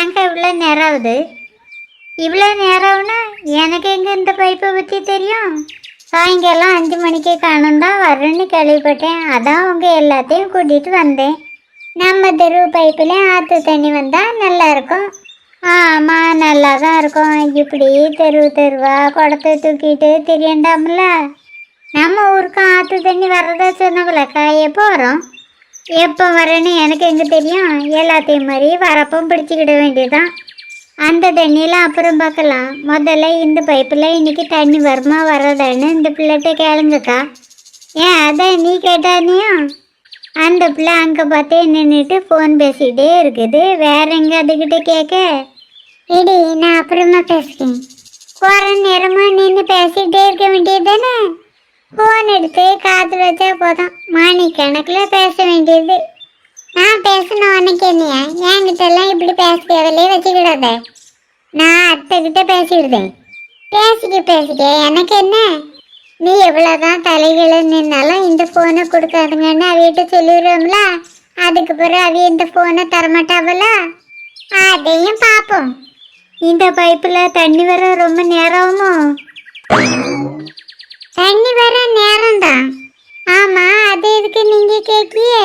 இவ்வளோ நேரம் ஆகுது இவ்வளோ நேரம்னா எனக்கு எங்கே இந்த பைப்பை பற்றி தெரியும்? சாயங்காலம் அஞ்சு மணிக்கு காணும் தான் வரேன்னு கேள்விப்பட்டேன். அதான் உங்கள் எல்லாத்தையும் கூட்டிகிட்டு வந்தேன். நம்ம தெரு பைப்பில் ஆற்று தண்ணி வந்தால் நல்லா இருக்கும். ஆமாம் நல்லா தான் இருக்கும். இப்படி தெரு தெருவா குடத்தை தூக்கிட்டு தெரியண்டாம்ல? நம்ம ஊருக்கு ஆற்று தண்ணி வர்றதா சொன்னவங்கள காய போகிறோம் எப்போ வரேன்னு எனக்கு எங்கே தெரியும்? எல்லாத்தையும் மாதிரி வரப்போ பிடிச்சிக்கிட வேண்டியதுதான். அந்த தண்ணியெல்லாம் அப்புறம் பார்க்கலாம். முதல்ல இந்த பைப்பில் இன்றைக்கி தண்ணி வருமா வராதான்னு இந்த பிள்ளைகிட்ட கேளுங்கக்கா. ஏன் அதான் நீ கேட்டானியும் அந்த பிள்ளை அங்கே பார்த்தே நின்றுட்டு ஃபோன் பேசிக்கிட்டே இருக்குது. வேற எங்கே அதுக்கிட்ட கேட்க? இடி நான் அப்புறமா பேசுகிறேன் போகிற நேரமாக நின்று பேசிக்கிட்டே இருக்க வேண்டியது தானே ஃபோன் எடுத்து காத்துல வச்சா போதும். மணி கணக்கில் பேச வேண்டியது. நான் பேசணும் உனக்கு என்னையா? என்கிட்ட எல்லாம் இப்படி பேச வச்சுக்கிடாத. நான் அத்தை கிட்ட பேசிடுதேன் பேசிக்க பேசிக்க எனக்கு என்ன? நீ எவ்வளோதான் தலைகளை நின்னாலும் இந்த ஃபோனை கொடுக்காதுங்கன்னு அவியிட்ட சொல்லிடுவோம்ல அதுக்கு பிறகு அவி இந்த ஃபோனை தரமாட்டாவல அதையும் பார்ப்போம். இந்த பைப்பில் தண்ணி வர ரொம்ப நேரமும் தண்ணி வர நேரம்தான். ஆமா அது எதுக்கு நீங்க கேட்கியே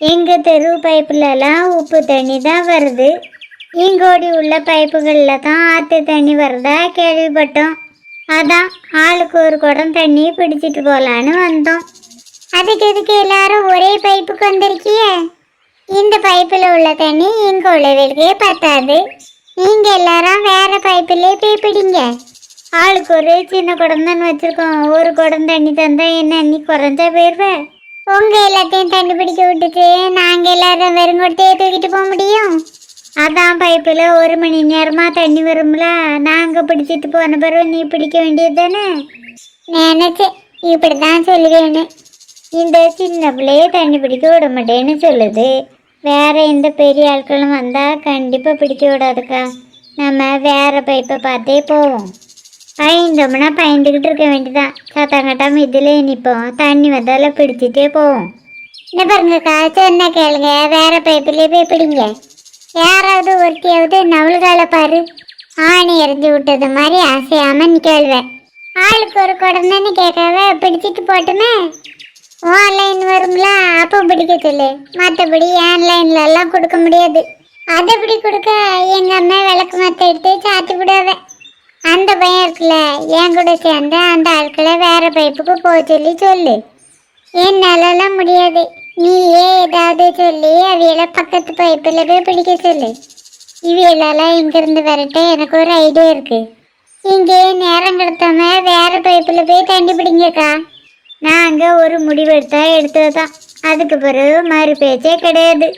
எங்க தெரு பைப்புலலாம் உப்பு தண்ணி தான் வருது. இங்கோடி உள்ள பைப்புகளில் தான் ஆற்று தண்ணி வருதா கேள்விப்பட்டோம். அதான் ஆளுக்கு ஒரு குடம் தண்ணி பிடிச்சிட்டு போகலான்னு வந்தோம். அதுக்கு எதுக்கு எல்லாரும் ஒரே பைப்புக்கு வந்திருக்கிய? இந்த பைப்பில் உள்ள தண்ணி எங்கள் உள்ளவர்களுக்கே பத்தாது. நீங்கள் எல்லாரும் வேற பைப்பிலே போய் பிடிங்க. ஆளுக்கு ஒரு சின்ன குடம் தான் வச்சிருக்கோம். ஒரு குடம் தண்ணி தந்தா என்ன நீ குறைஞ்சா போயிருவேன் உங்க எல்லாத்தையும் தண்ணி பிடிக்க விட்டுட்டு நாங்க எல்லாரும் வெறும் குடத்தையே தூக்கிட்டு போக முடியும்? அதான் பைப்பில் ஒரு மணி நேரமாக தண்ணி வரும்ல. நாங்கள் பிடிச்சிட்டு போன பிறகு நீ பிடிக்க வேண்டியது தானே? நினச்சேன் இப்படி தான் சொல்லுவேன்னு. இந்த சின்ன பிள்ளையே தண்ணி பிடிக்க விட மாட்டேன்னு சொல்லுது. வேற எந்த பெரிய ஆட்களும் வந்தால் கண்டிப்பாக பிடிக்க விடாதுக்கா. நம்ம வேற பைப்பை பார்த்தே போவோம். பயந்தோம்னா பயந்துக்கிட்டு இருக்க வேண்டியதான் சத்தம் கட்டாம இதுல நிற்போம் தண்ணி வந்தால பிடிச்சிட்டே போவோம் என்ன பாருங்கக்கா என்ன கேளுங்க வேற பைப்பிலே போய் பிடிங்க யாராவது ஒருத்தியாவது நவளுகால பாரு ஆணி எறிஞ்சு விட்டது மாதிரி அசையாம கேள்வேன் ஆளுக்கு ஒரு குடம் கேட்காவ கேட்காத பிடிச்சிட்டு போட்டுமே ஆன்லைன் வரும்ல அப்போ பிடிக்க சொல்லு மற்றபடி ஆன்லைன்ல கொடுக்க முடியாது அதை எப்படி கொடுக்க எங்கள் அம்மா விளக்கு மத்த எடுத்து சாத்தி விடாத அந்த பையன் இருக்குல்ல என் கூட சேர்ந்து அந்த ஆட்களை வேற பைப்புக்கு போக சொல்லி சொல்லு. என்னாலலாம் முடியாது. நீயே ஏதாவது சொல்லி அவியல பக்கத்து பைப்பில் போய் பிடிக்க சொல்லு. இவியலெல்லாம் இங்கிருந்து வரட்ட எனக்கு ஒரு ஐடியா இருக்கு. இங்கே நேரம் கிடத்தாம வேற பைப்பில் போய் தண்ணி பிடிங்கக்கா. நாங்கள் ஒரு முடிவெடுத்தால் எடுத்தா எடுத்தது தான். அதுக்கு பிறகு மறு பேச்சே கிடையாது.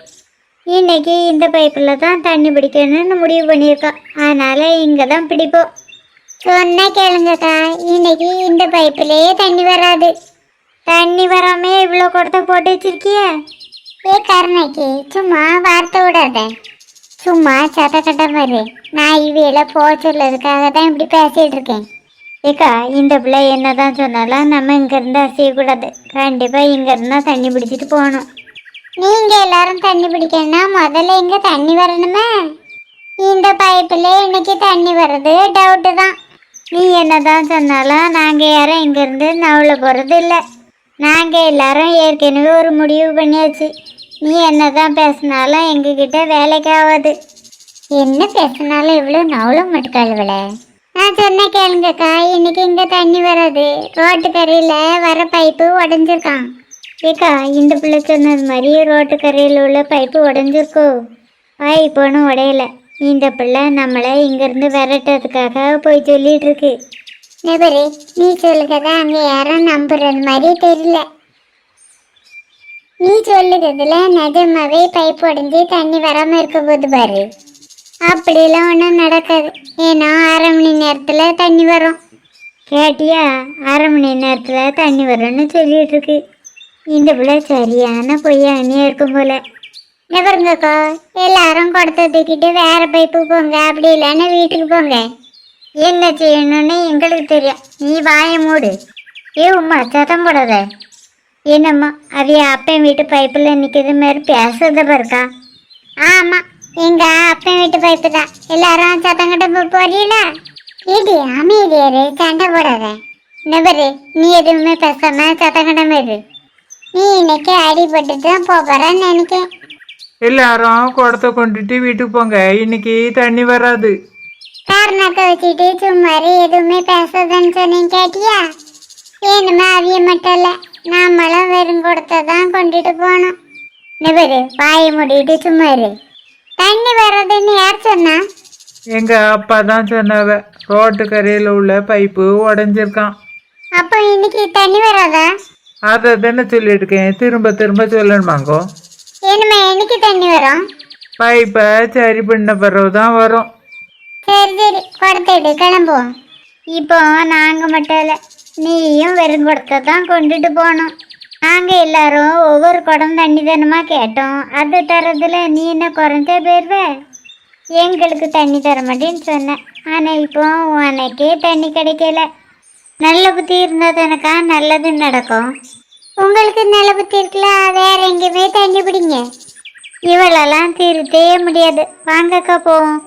இன்னைக்கு இந்த பைப்பில் தான் தண்ணி பிடிக்கணும்னு முடிவு பண்ணியிருக்கோம் அதனால் இங்கே தான் பிடிப்போம். சொன்ன கேளுங்கக்கா இன்னைக்கு இந்த பைப்பிலேயே தண்ணி வராது தண்ணி வராம இவ்வளோ குடத்தை போட்டு வச்சிருக்கிய ஏ கருணைக்கு சும்மா வார்த்தை விடாத சும்மா சத கட்ட மாதிரி நான் இவையில போக சொல்லதுக்காக தான் இப்படி பேசிட்டு இருக்கேன் ஏக்கா இந்த பிள்ளை என்னதான் சொன்னாலும் நம்ம இங்கேருந்து அசையக்கூடாது கண்டிப்பாக இங்கேருந்து தான் தண்ணி பிடிச்சிட்டு போகணும் நீங்கள் எல்லாரும் தண்ணி பிடிக்கணும்னா முதல்ல இங்கே தண்ணி வரணுமே இந்த பைப்பில் இன்னைக்கு தண்ணி வர்றது டவுட்டு தான் நீ என்னதான் சொன்னாலும் நாங்கள் யாரும் இங்கேருந்து நவுல போகிறது இல்லை. நாங்கள் எல்லாரும் ஏற்கனவே ஒரு முடிவு பண்ணியாச்சு. நீ என்னதான் பேசினாலும் எங்ககிட்ட வேலைக்கு ஆகாது என்ன பேசினாலும் இவ்வளோ நவுலும் மட்டுக்காளுவல நான் சொன்ன கேளுங்கக்கா இன்னைக்கு இங்கே தண்ணி வராது. ரோட்டு கரையில் வர பைப்பு உடஞ்சிருக்கான் ஏக்கா இந்த பிள்ளை சொன்னது மாதிரி ரோட்டு கரையில் உள்ள பைப்பு உடஞ்சிருக்கோ? வாய் ஒன்றும் உடையல. இந்த பிள்ளை நம்மளை இங்கேருந்து விரட்டுறதுக்காக போய் சொல்லிட்டு இருக்கு நெபரு நீ சொல்லுறத அங்கே யாரும் நம்புறது மாதிரி தெரியல. நீ சொல்லுறதுல நிஜமாவே பைப் உடஞ்சி தண்ணி வராமல் இருக்க போது பாரு. அப்படிலாம் ஒன்றும் நடக்காது. ஏன்னா அரை மணி நேரத்தில் தண்ணி வரும். கேட்டியா? அரை மணி நேரத்தில் தண்ணி வரும்னு சொல்லிட்டு இருக்கு இந்த பிள்ளை சரியான பொய்யானியாக இருக்கும் போல. நெபருங்கக்கா எல்லாரும் குடத்தை தூக்கிட்டு வேற பைப்பு போங்க அப்படி இல்லைன்னா வீட்டுக்கு போங்க. என்ன செய்யணும்னு எங்களுக்கு தெரியும். நீ வாய மூடு. ஏ உமா சத்தம் போடாத. என்னம்மா அவைய அப்பன் வீட்டு பைப்பில் நிற்கிறது மாதிரி பேசுறத பாருக்கா. ஆமாம் எங்கள் அப்பன் வீட்டு பைப்பு தான். எல்லாரும் சத்தம் கட்ட போறீங்களா? ஏடி அமைதியாரு சண்டை போடாத. நபரு நீ எதுவுமே பேசாம சத்தம் கட்டாம நீ இன்னைக்கு அடிபட்டு தான் போகிறேன்னு நினைக்கிறேன் எல்லாரும் குடத்தை கொண்டுட்டு வீட்டுக்கு போங்க. இன்னைக்கு தண்ணி வராது. காரணத்தை வச்சுட்டு சும்மாரி எதுவுமே பேசாதன்னு சொன்னீங்க கேட்டியா? வேணுமே அவிய மட்டும் இல்ல நாமளும் வெறும் கொடுத்த தான் கொண்டுட்டு போனோம் நபரு வாயை மூடிட்டு சும்மா இரு. தண்ணி வர்றதுன்னு யார் சொன்னா? எங்க அப்பா தான் சொன்னவ. ரோட்டு கரையில் உள்ள பைப்பு உடஞ்சிருக்கான். அப்போ இன்னைக்கு தண்ணி வராதா? அதை தானே சொல்லியிருக்கேன். திரும்ப திரும்ப சொல்லணுமாங்கோ? இனிமே என்னைக்கு தண்ணி வரும்? பைப்பை சரி பண்ண பிறகு தான் வரும். சரி சரி கொடுத்துட்டு கிளம்புவோம். இப்போ நாங்கள் மட்டும் இல்லை நீயும் வெறும் குடத்தை தான் கொண்டுட்டு போனோம் நாங்கள் எல்லாரும் ஒவ்வொரு குடம் தண்ணி தானமா கேட்டோம். அது தரதுல நீ என்ன குறைஞ்ச போயிருவ எங்களுக்கு தண்ணி தர மாட்டேன்னு சொன்னேன். ஆனால் இப்போ உனக்கே தண்ணி கிடைக்கல. நல்ல புத்தி இருந்தால் தானக்கா நல்லது நடக்கும். உங்களுக்கு நல்ல புத்தி இருக்குல்ல வேற எங்கேயுமே தண்ணி பிடிங்க இவளெல்லாம் திருத்தே முடியாது. வாங்கக்கா போவோம்.